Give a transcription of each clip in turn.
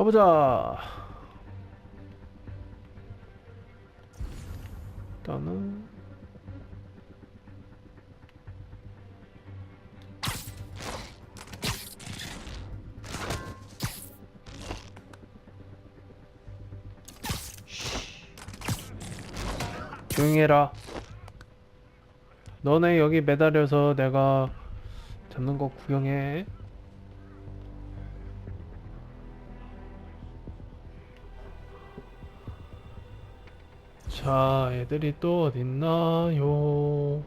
가보자. 일단은 조용히 해라. 너네 여기 매달려서 내가 잡는 거 구경해. 자, 애들이 또 어딨나요?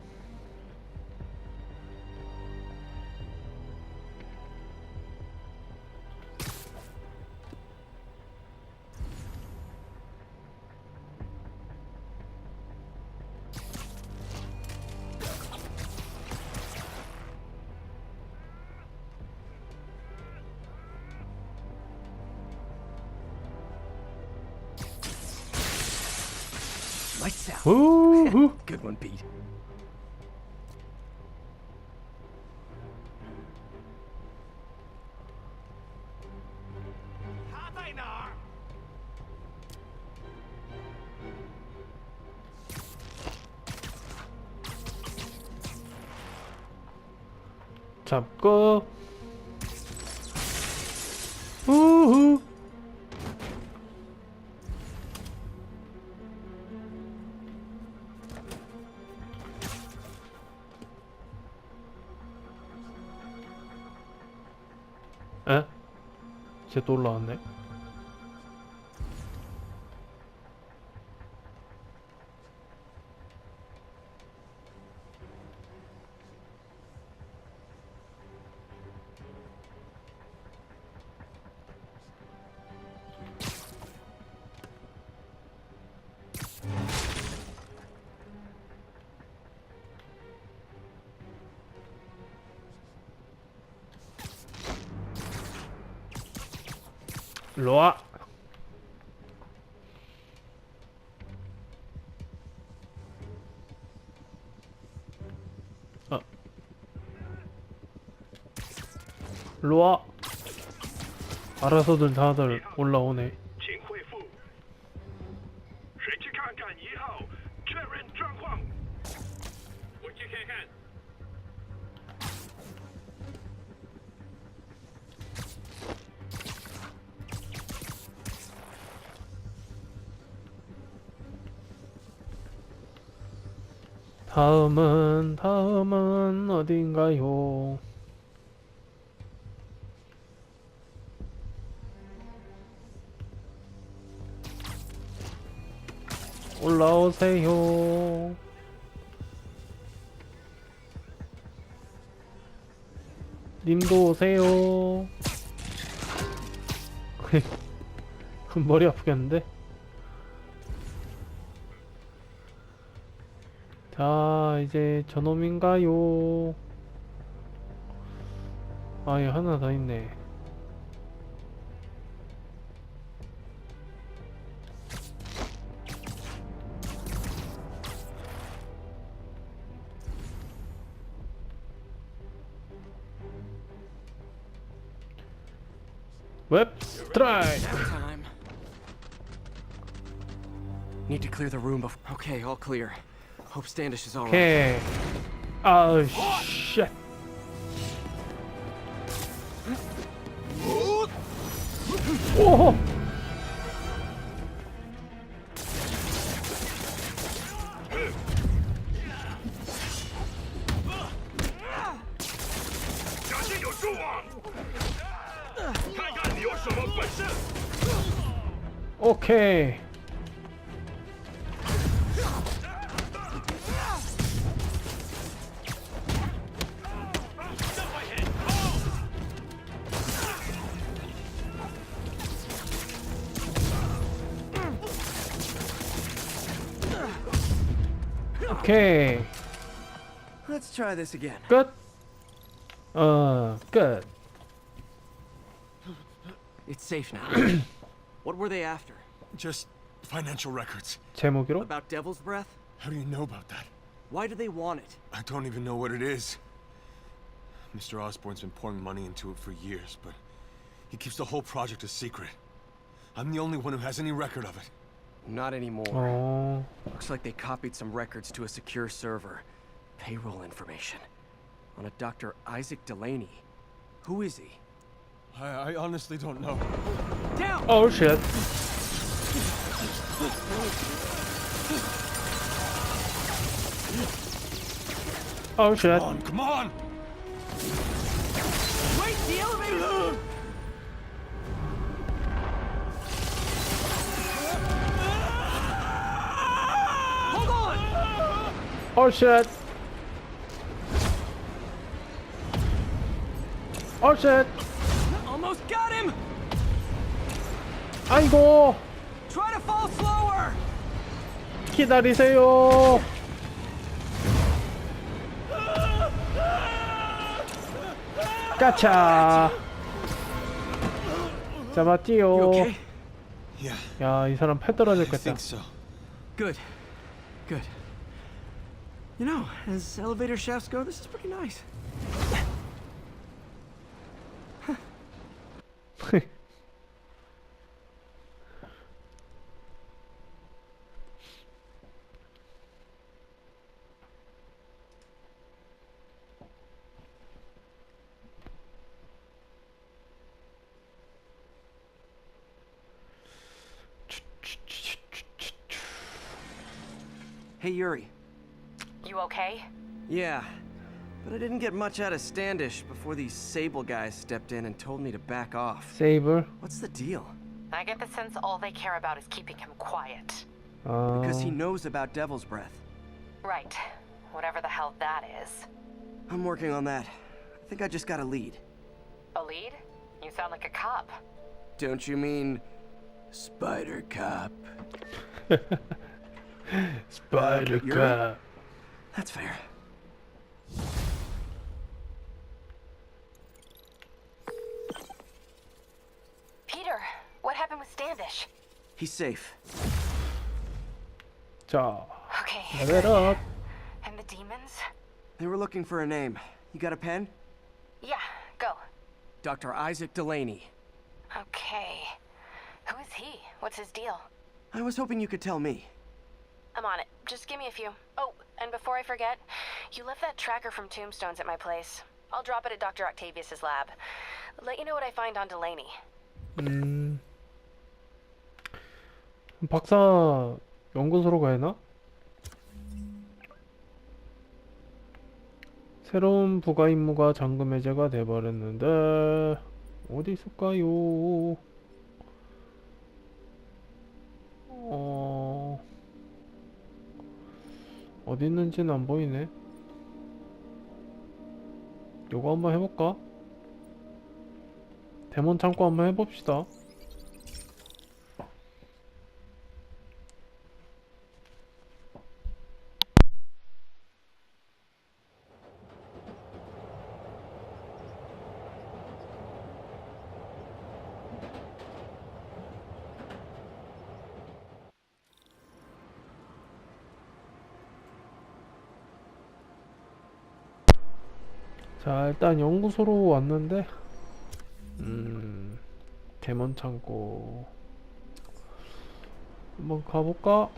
우후. Good one, Pete. 잡고 에? 쟤 또 올라왔네 로아 알아서들 다들 올라오네 다음은 다음은 어딘가요? 올라오세요. 님도 오세요. 머리 아프겠는데? 자, 이제 저놈인가요? 아, 얘 하나 더 있네. 웹 스트라이크! Time. Need to clear the room before. Okay, all clear. Hope Standish is alright. 오케이. 아우, 쉣. Okay. Okay. Let's try this again. Good. Uh, good. It's safe now. what were they after? Just financial records. 제목으로 About Devil's Breath? How do you know about that? Why do they want it? I don't even know what it is. Mr. Osborne's been pouring money into it for years, but he keeps the whole project a secret. I'm the only one who has any record of it. Not anymore. 어, Looks like they copied some records to a secure server. Payroll information. On a Dr. Isaac Delaney. Who is he? I, I honestly don't know. Down! Oh shit. Oh shit. Come on, come on! Wait, the elevator! Hold on! Oh shit! Oh shit! Almost got him! 아이고, Try to fall slower! 기다리세요. 까차. You 잡았지요. okay? Yeah, 야, 이 사람 패 I 떨어졌겠다. think so. Good. Good. You know, as elevator shafts go, this is pretty nice. Hey, Yuri. You okay? Yeah, but I didn't get much out of Standish before these Sable guys stepped in and told me to back off. Sable? What's the deal? I get the sense all they care about is keeping him quiet. Um... Because he oh. knows about Devil's Breath. Right. Whatever the hell that is. I'm working on that. I think I just got a lead. A lead? You sound like a cop. Don't you mean Spider Cop? Spider Cop. That's fair. He's safe. So, okay. Give it up. And the demons? They were looking for a name. You got a pen? Yeah, go. Dr. Isaac Delaney. Okay. Who is he? What's his deal? I was hoping you could tell me. I'm on it. Just give me a few. Oh, and before I forget, you left that tracker from Tombstones at my place. I'll drop it at Dr. Octavius's lab. Let you know what I find on Delaney. Mm. 박사 연구소로 가야 하나? 새로운 부가 임무가 잠금 해제가 돼버렸는데 어디 있을까요? 어 어디 있는지는 안 보이네. 요거 한번 해볼까? 데몬 창고 한번 해봅시다. 자, 일단 연구소로 왔는데, 음, 대문 창고. 한번 가볼까?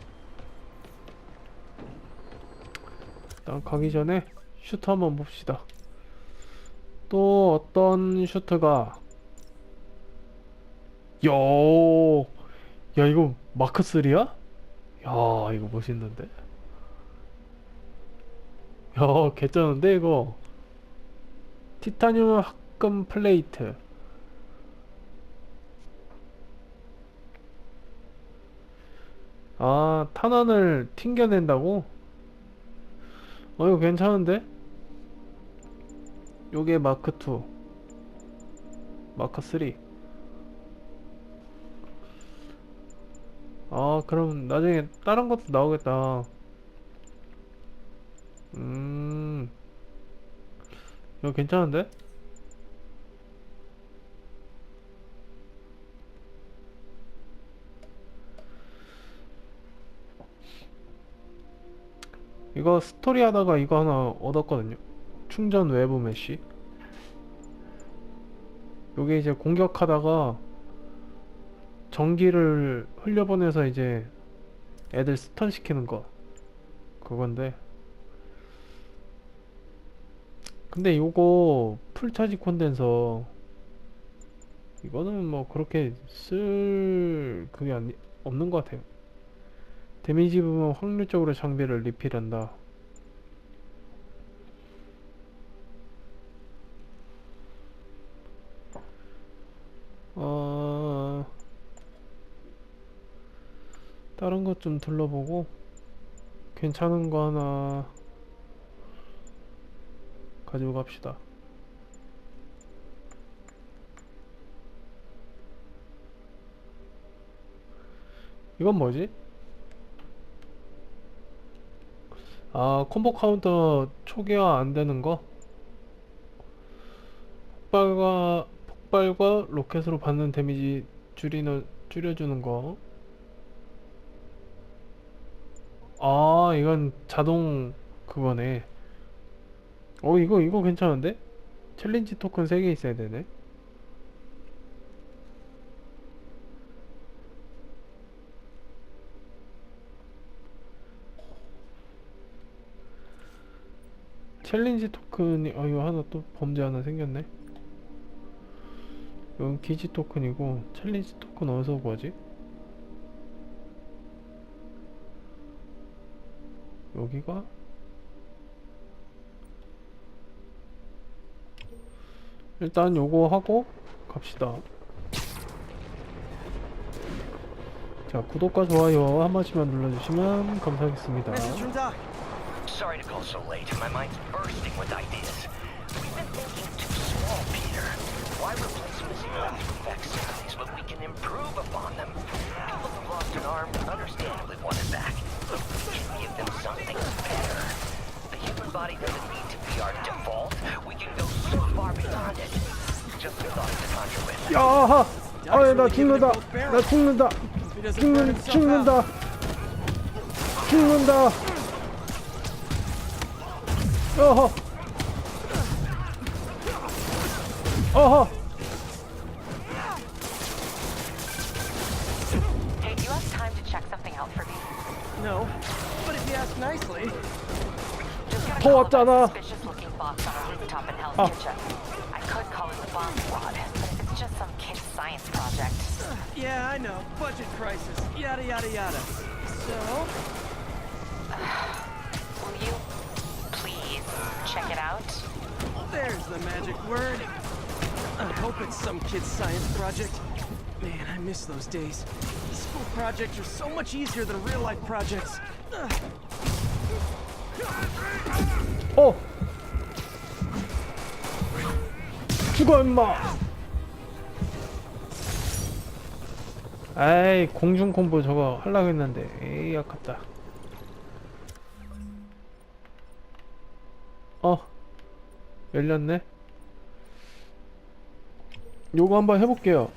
일단 가기 전에 슈트 한번 봅시다. 또 어떤 슈트가, 야, 야, 이거 마크3야? 야, 이거 멋있는데? 야, 개쩌는데, 이거? 티타늄 합금 플레이트. 아 탄환을 튕겨낸다고? 어 이거 괜찮은데? 요게 마크2 마크3 아 그럼 나중에 다른 것도 나오겠다. 음 이거 괜찮은데? 이거 스토리 하다가 이거 하나 얻었거든요. 충전 외부 메시. 요게 이제 공격하다가 전기를 흘려보내서 이제 애들 스턴 시키는 거 그건데 근데 요거 풀차지 콘덴서 이거는 뭐 그렇게 쓸 그게 아니, 없는 것 같아요. 데미지 부분 확률적으로 장비를 리필한다. 어... 다른 것 좀 둘러보고 괜찮은 거 하나 가지고 갑시다. 이건 뭐지? 아, 콤보 카운터 초기화 안 되는 거? 폭발과 폭발과 로켓으로 받는 데미지 줄이는 줄여주는 거. 아, 이건 자동 그거네. 어, 이거 이거 괜찮은데? 챌린지 토큰 3개 있어야 되네. 챌린지 토큰이 어 이거 하나 또 범죄 하나 생겼네. 이건 기지 토큰이고 챌린지 토큰 어디서 구하지? 여기가 일단 요거 하고 갑시다. 자 구독과 좋아요 한 번씩만 눌러주시면 감사하겠습니다. Sorry to call so late. My mind's bursting with ideas. We've been thinking too small, Peter. Why replace missing limbs with facsimiles when we can improve upon them? People who've lost an arm understandably want it back. But we can give them something better. The human body doesn't need with. 야하! 아나 죽는다! 나 죽는다! 죽는, 죽는다! 죽는다! 어허! 어허! Hey, do you have time to check something out for me? No, but if you ask nicely, Just got a 더 왔잖아. Rooftop in Hell's 아. Kitchen. I could call it the bomb squad, but if it's just some kid's science project. yeah, I know, budget crisis, yada yada yada. So, Will you please check it out? there's the magic word. I hope it's some kid's science project. Man, I miss those days. School projects are so much easier than real life projects. Ugh. Oh. 죽어 임마! 에이 공중 콤보 저거 하려고 했는데. 에이 아깝다. 어. 열렸네. 요거 한번 해볼게요.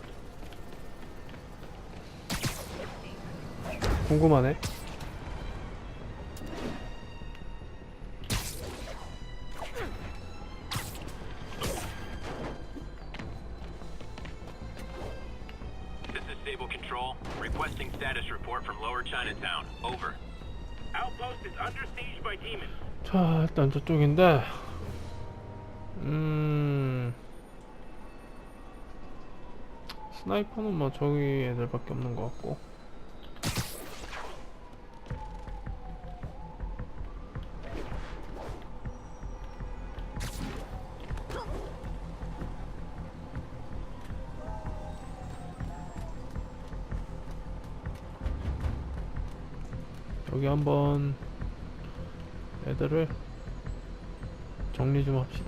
궁금하네 일단 저쪽인데 음 스나이퍼는 뭐 저기 애들밖에 없는 것 같고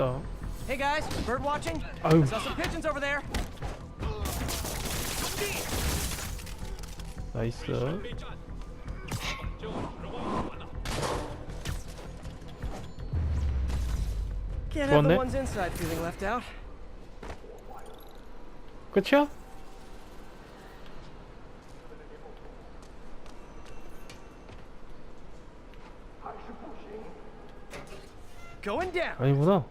정리 좀 합시다. Hey guys, bird watching? 아유, I saw some pigeons over there. 나이스. Can't have 좋았네. the ones inside feeling left out. 끝이야? Going down. 아니구나.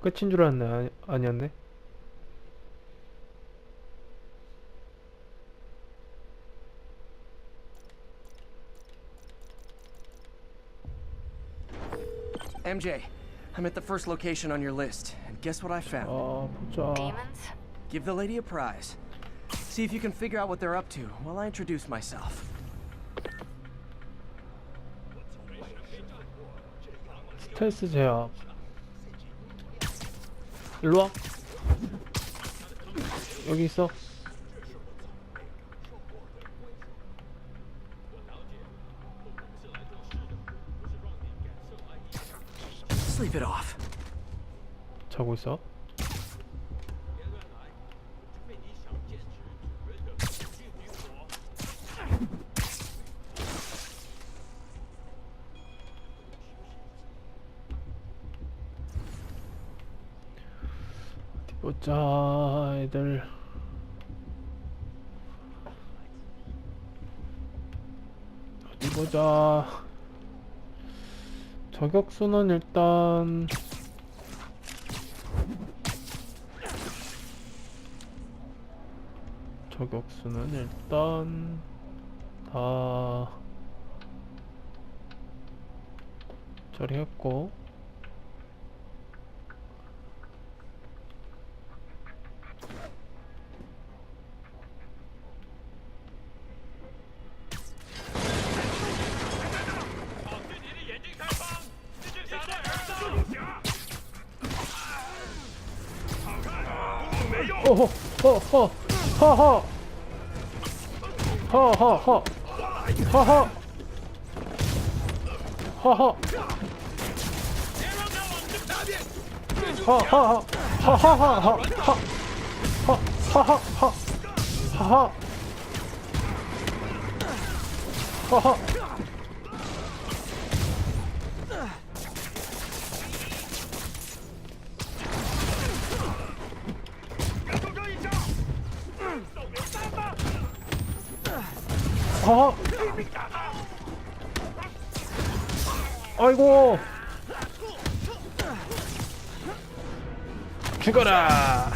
끝인 줄 알았네 아니, 아니었네 MJ, I'm at the first location on your list, and guess what I found? 어, 보자. Demons? Give the lady a prize. See if you can figure out what they're up to while I introduce myself. Stealth 제압. 일로 와. 여기 있어. Sleep it off. 자고 있어. 보자. 저격수는 일단 저격수는 일단 다 처리했고 허허. 허허허. 허허. 허허. 허허허. 허허허 허 허허 허허. 허허. 허허 아이고 죽어라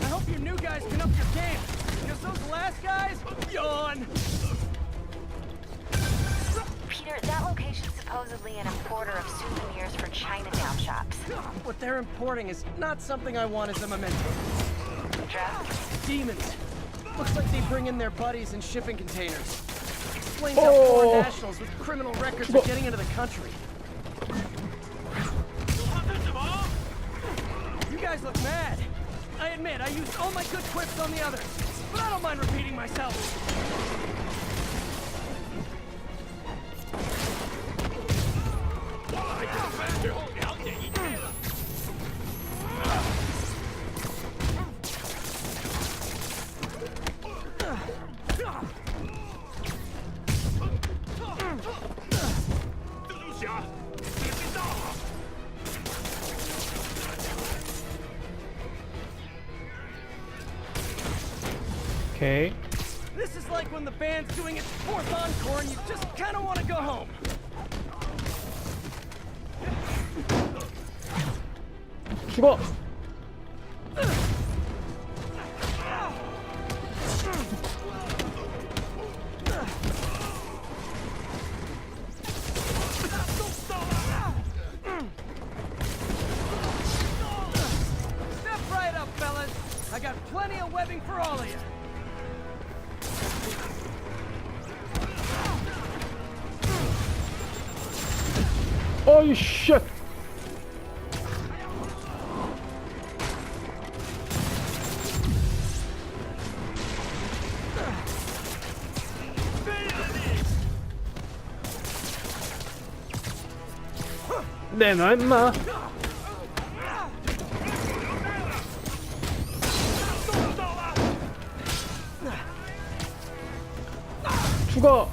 I hope you new guys can up your game, because those last guys, yawn. Peter, that location's supposedly an importer of souvenirs for Chinatown shops. What they're importing is not something I want as a memento. Demons. Looks like they bring in their buddies in shipping containers. Explains how Oh. foreign nationals with criminal records are getting into the country. You guys look mad. I admit, I used all my good quips on the others, but I don't mind repeating myself. Home. 죽어 놔 임마? 죽어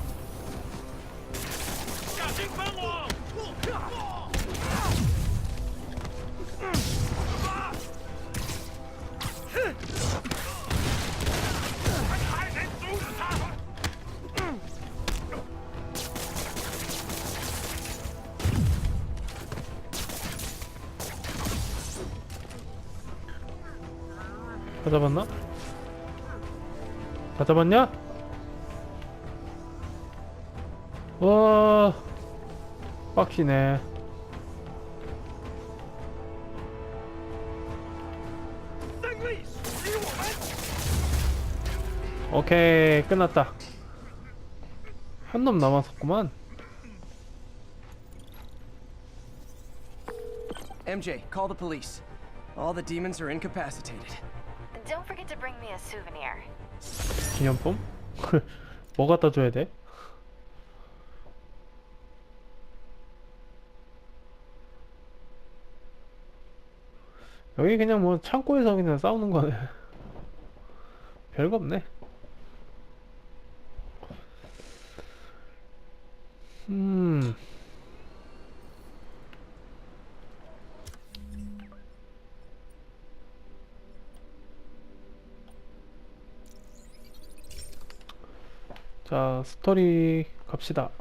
다 잡았나? 다 잡았냐? 와 빡시네 오케이 끝났다 한 놈 남았었구만 MJ, call the police. All the demons are incapacitated. To bring me a souvenir. 기념품? 뭐 갖다 줘야 돼? 여기 그냥 뭐 창고에서 그냥 싸우는 거네. 별거 없네. 음. 자, 스토리 갑시다.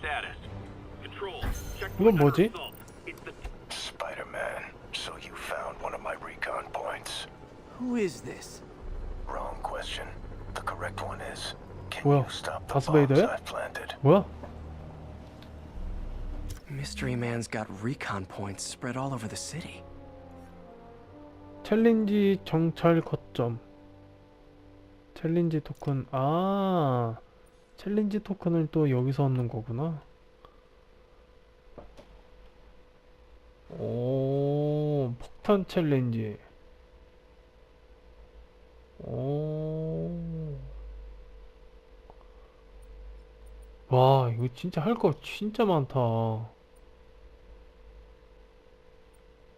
status? Control. Check 이건 뭐지? It's the Spider-Man, so you found one of my recon points. Who is this? Wrong question. The correct one is, can 뭐야? you stop the 다스 bombs 베이더야? I've planted? 뭐야? Mystery Man's got recon points spread all over the city. 챌린지 정찰 거점. 챌린지 토큰. 아. 챌린지 토큰을 또 여기서 얻는 거구나. 오, 폭탄 챌린지. 오. 와, 이거 진짜 할 거 진짜 많다.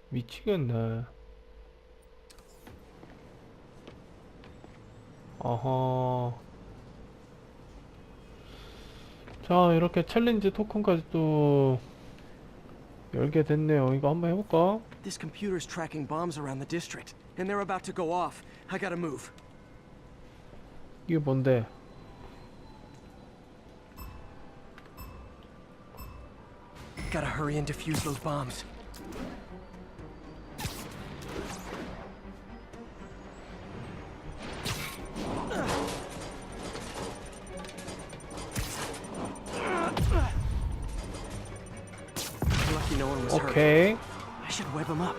미치겠네. 어허. 자, 이렇게 챌린지 토큰까지 또 열게 됐네요. 이거 한번 해볼까? This computer's tracking bombs around the district, and they're about to go off. I gotta move. 이게 뭔데? Gotta hurry and defuse those bombs. No one was hurt. 오케이. I should web him up.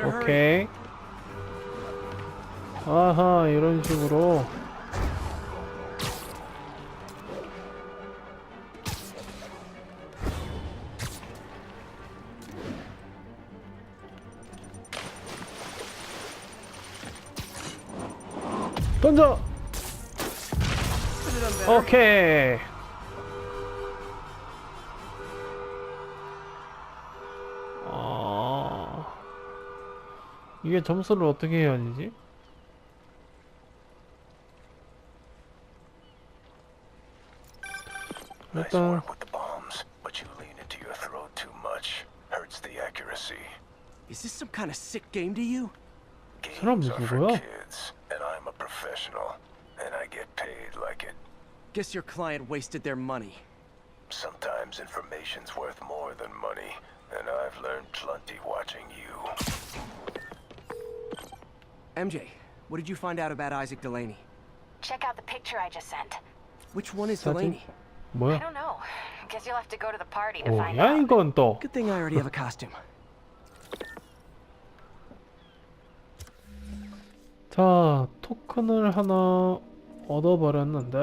One 아하, 이런 식으로. 던져! 오케이. 아, 이게 점수를 어떻게 해야 되지? nice work with the bombs, but you lean into your throat too much. Hurts the accuracy. Is this some kind of sick game to you? Games are for kids, and I'm a professional, and I get paid like it. Guess your client wasted their money. Sometimes information's worth more than money, and I've learned plenty watching you. MJ, what did you find out about Isaac Delaney? Check out the picture I just sent. Which one is Delaney? I 뭐야? don't know. Guess you'll have to go to the party to find 뭐야 out. 이건 또? Good thing I already have a costume. 자, 토큰을 하나 얻어버렸는데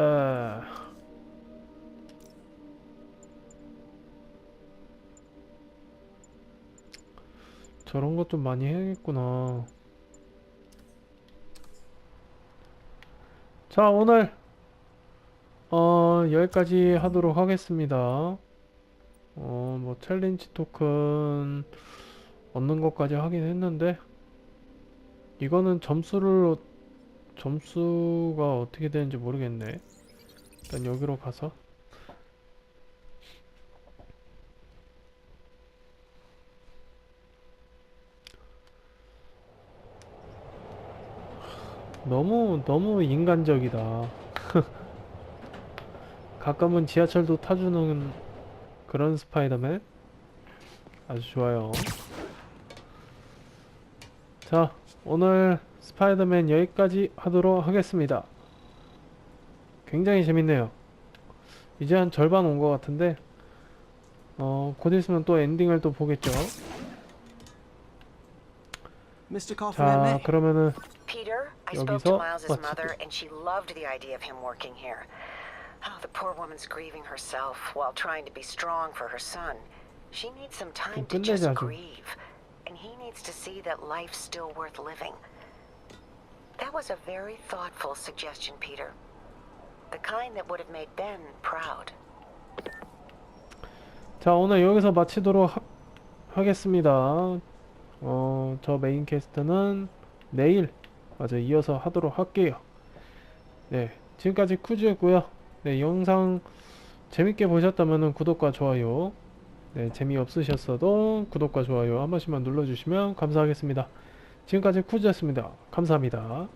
저런 것 좀 많이 해야겠구나 자 오늘 어 여기까지 하도록 하겠습니다 어 뭐 챌린지 토큰 얻는 것까지 하긴 했는데 이거는 점수를 점수가 어떻게 되는지 모르겠네. 일단 여기로 가서 너무 너무 인간적이다. 가끔은 지하철도 타주는 그런 스파이더맨 아주 좋아요. 자, 오늘 스파이더맨 여기까지 하도록 하겠습니다. 굉장히 재밌네요. 이제 한 절반 온 것 같은데, 어, 곧 있으면 또 엔딩을 또 보겠죠. 자. 그러면은 Peter, I spoke 여기서 to Miles's 마치고. mother, and she loved the idea of him working here. Oh, poor woman's grieving herself while trying to be strong for her son. She needs some time to just grieve, and he needs to see that life's still worth living. That was a very thoughtful suggestion, Peter. The kind that would have made Ben proud. 자, 오늘 여기서 마치도록 하, 하겠습니다. 어, 저 메인 캐스트는 내일 맞아 이어서 하도록 할게요. 네, 지금까지 쿠즈였고요. 네, 영상 재밌게 보셨다면 구독과 좋아요. 네, 재미없으셨어도 구독과 좋아요 한 번씩만 눌러주시면 감사하겠습니다. 지금까지 쿠즈였습니다. 감사합니다.